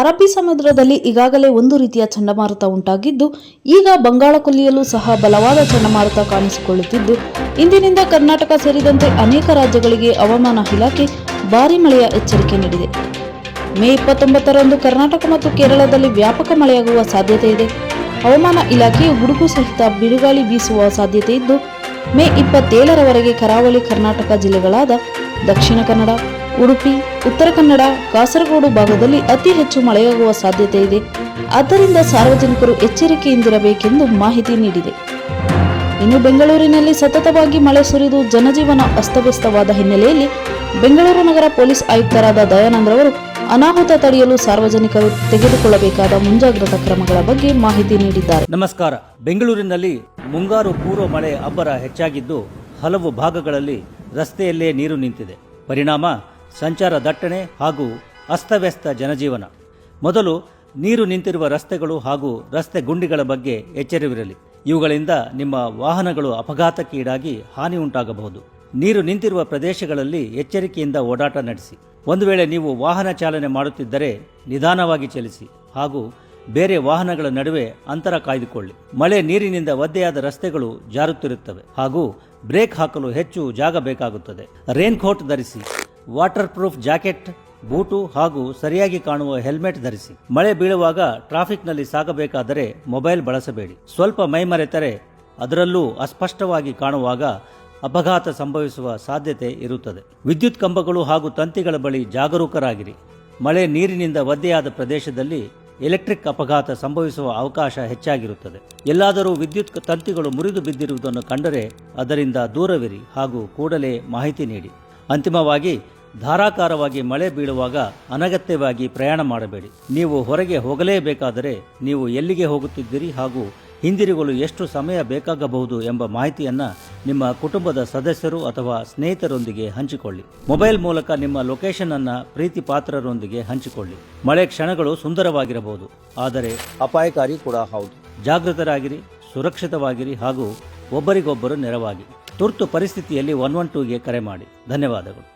ಅರಬ್ಬಿ ಸಮುದ್ರದಲ್ಲಿ ಈಗಾಗಲೇ ಒಂದು ರೀತಿಯ ಚಂಡಮಾರುತ ಉಂಟಾಗಿದ್ದು, ಈಗ ಬಂಗಾಳಕೊಲ್ಲಿಯಲ್ಲೂ ಸಹ ಬಲವಾದ ಚಂಡಮಾರುತ ಕಾಣಿಸಿಕೊಳ್ಳುತ್ತಿದ್ದು, ಇಂದಿನಿಂದ ಕರ್ನಾಟಕ ಸೇರಿದಂತೆ ಅನೇಕ ರಾಜ್ಯಗಳಿಗೆ ಹವಾಮಾನ ಇಲಾಖೆ ಭಾರೀ ಮಳೆಯ ಎಚ್ಚರಿಕೆ ನೀಡಿದೆ. ಮೇ ಇಪ್ಪತ್ತೊಂಬತ್ತರಂದು ಕರ್ನಾಟಕ ಮತ್ತು ಕೇರಳದಲ್ಲಿ ವ್ಯಾಪಕ ಮಳೆಯಾಗುವ ಸಾಧ್ಯತೆ ಇದೆ. ಹವಾಮಾನ ಇಲಾಖೆಯು ಗುಡುಗು ಸಹಿತ ಬಿರುಗಾಳಿ ಬೀಸುವ ಸಾಧ್ಯತೆ ಇದ್ದು, ಮೇ ಇಪ್ಪತ್ತೇಳರವರೆಗೆ ಕರಾವಳಿ ಕರ್ನಾಟಕ ಜಿಲ್ಲೆಗಳಾದ ದಕ್ಷಿಣ ಕನ್ನಡ ಉಡುಪಿ, ಉತ್ತರ ಕನ್ನಡ, ಕಾಸರಗೋಡು ಭಾಗದಲ್ಲಿ ಅತಿ ಹೆಚ್ಚು ಮಳೆಯಾಗುವ ಸಾಧ್ಯತೆ ಇದೆ. ಆದ್ದರಿಂದ ಸಾರ್ವಜನಿಕರು ಎಚ್ಚರಿಕೆಯಿಂದಿರಬೇಕೆಂದು ಮಾಹಿತಿ ನೀಡಿದೆ. ಇನ್ನು ಬೆಂಗಳೂರಿನಲ್ಲಿ ಸತತವಾಗಿ ಮಳೆ ಸುರಿದು ಜನಜೀವನ ಅಸ್ತವ್ಯಸ್ತವಾದ ಹಿನ್ನೆಲೆಯಲ್ಲಿ ಬೆಂಗಳೂರು ನಗರ ಪೊಲೀಸ್ ಆಯುಕ್ತರಾದ ದಯಾನಂದ್ರವರು ಅನಾಹುತ ತಡೆಯಲು ಸಾರ್ವಜನಿಕರು ತೆಗೆದುಕೊಳ್ಳಬೇಕಾದ ಮುಂಜಾಗ್ರತಾ ಕ್ರಮಗಳ ಬಗ್ಗೆ ಮಾಹಿತಿ ನೀಡಿದ್ದಾರೆ. ನಮಸ್ಕಾರ. ಬೆಂಗಳೂರಿನಲ್ಲಿ ಮುಂಗಾರು ಪೂರ್ವ ಮಳೆ ಅಬ್ಬರ ಹೆಚ್ಚಾಗಿದ್ದು ಹಲವು ಭಾಗಗಳಲ್ಲಿ ರಸ್ತೆಯಲ್ಲೇ ನೀರು ನಿಂತಿದೆ. ಪರಿಣಾಮ ಸಂಚಾರ ದಟ್ಟಣೆ ಹಾಗೂ ಅಸ್ತವ್ಯಸ್ತ ಜನಜೀವನ. ಮೊದಲು ನೀರು ನಿಂತಿರುವ ರಸ್ತೆಗಳು ಹಾಗೂ ರಸ್ತೆ ಗುಂಡಿಗಳ ಬಗ್ಗೆ ಎಚ್ಚರವಿರಲಿ. ಇವುಗಳಿಂದ ನಿಮ್ಮ ವಾಹನಗಳು ಅಪಘಾತಕ್ಕೀಡಾಗಿ ಹಾನಿ ಉಂಟಾಗಬಹುದು. ನೀರು ನಿಂತಿರುವ ಪ್ರದೇಶಗಳಲ್ಲಿ ಎಚ್ಚರಿಕೆಯಿಂದ ಓಡಾಟ ನಡೆಸಿ. ಒಂದು ವೇಳೆ ನೀವು ವಾಹನ ಚಾಲನೆ ಮಾಡುತ್ತಿದ್ದರೆ ನಿಧಾನವಾಗಿ ಚಲಿಸಿ ಹಾಗೂ ಬೇರೆ ವಾಹನಗಳ ನಡುವೆ ಅಂತರ ಕಾಯ್ದುಕೊಳ್ಳಿ. ಮಳೆ ನೀರಿನಿಂದ ಒದ್ದೆಯಾದ ರಸ್ತೆಗಳು ಜಾರುತ್ತಿರುತ್ತವೆ ಹಾಗೂ ಬ್ರೇಕ್ ಹಾಕಲು ಹೆಚ್ಚು ಜಾಗ ಬೇಕಾಗುತ್ತದೆ. ರೇನ್ಕೋಟ್ ಧರಿಸಿ. ವಾಟರ್ ಪ್ರೂಫ್ ಜಾಕೆಟ್, ಬೂಟು ಹಾಗೂ ಸರಿಯಾಗಿ ಕಾಣುವ ಹೆಲ್ಮೆಟ್ ಧರಿಸಿ. ಮಳೆ ಬೀಳುವಾಗ ಟ್ರಾಫಿಕ್ನಲ್ಲಿ ಸಾಗಬೇಕಾದರೆ ಮೊಬೈಲ್ ಬಳಸಬೇಡಿ. ಸ್ವಲ್ಪ ಮೈಮರೆತರೆ, ಅದರಲ್ಲೂ ಅಸ್ಪಷ್ಟವಾಗಿ ಕಾಣುವಾಗ ಅಪಘಾತ ಸಂಭವಿಸುವ ಸಾಧ್ಯತೆ ಇರುತ್ತದೆ. ವಿದ್ಯುತ್ ಕಂಬಗಳು ಹಾಗೂ ತಂತಿಗಳ ಬಳಿ ಜಾಗರೂಕರಾಗಿರಿ. ಮಳೆ ನೀರಿನಿಂದ ಒದ್ದೆಯಾದ ಪ್ರದೇಶದಲ್ಲಿ ಎಲೆಕ್ಟ್ರಿಕ್ ಅಪಘಾತ ಸಂಭವಿಸುವ ಅವಕಾಶ ಹೆಚ್ಚಾಗಿರುತ್ತದೆ. ಎಲ್ಲಾದರೂ ವಿದ್ಯುತ್ ತಂತಿಗಳು ಮುರಿದು ಬಿದ್ದಿರುವುದನ್ನು ಕಂಡರೆ ಅದರಿಂದ ದೂರವಿರಿ ಹಾಗೂ ಕೂಡಲೇ ಮಾಹಿತಿ ನೀಡಿ. ಅಂತಿಮವಾಗಿ ಧಾರಾಕಾರವಾಗಿ ಮಳೆ ಬೀಳುವಾಗ ಅನಗತ್ಯವಾಗಿ ಪ್ರಯಾಣ ಮಾಡಬೇಡಿ. ನೀವು ಹೊರಗೆ ಹೋಗಲೇಬೇಕಾದರೆ ನೀವು ಎಲ್ಲಿಗೆ ಹೋಗುತ್ತಿದ್ದೀರಿ ಹಾಗೂ ಹಿಂದಿರುಗಲು ಎಷ್ಟು ಸಮಯ ಬೇಕಾಗಬಹುದು ಎಂಬ ಮಾಹಿತಿಯನ್ನು ನಿಮ್ಮ ಕುಟುಂಬದ ಸದಸ್ಯರು ಅಥವಾ ಸ್ನೇಹಿತರೊಂದಿಗೆ ಹಂಚಿಕೊಳ್ಳಿ. ಮೊಬೈಲ್ ಮೂಲಕ ನಿಮ್ಮ ಲೊಕೇಶನ್ ಅನ್ನ ಪ್ರೀತಿ ಪಾತ್ರರೊಂದಿಗೆ ಹಂಚಿಕೊಳ್ಳಿ. ಮಳೆ ಕ್ಷಣಗಳು ಸುಂದರವಾಗಿರಬಹುದು. ಆದರೆ ಅಪಾಯಕಾರಿ ಕೂಡ ಹೌದು. ಜಾಗೃತರಾಗಿರಿ, ಸುರಕ್ಷಿತವಾಗಿರಿ ಹಾಗೂ ಒಬ್ಬರಿಗೊಬ್ಬರು ನೆರವಾಗಿ. ತುರ್ತು ಪರಿಸ್ಥಿತಿಯಲ್ಲಿ ಒನ್ ಒನ್ ಟೂಗೆ ಕರೆ ಮಾಡಿ. ಧನ್ಯವಾದಗಳು.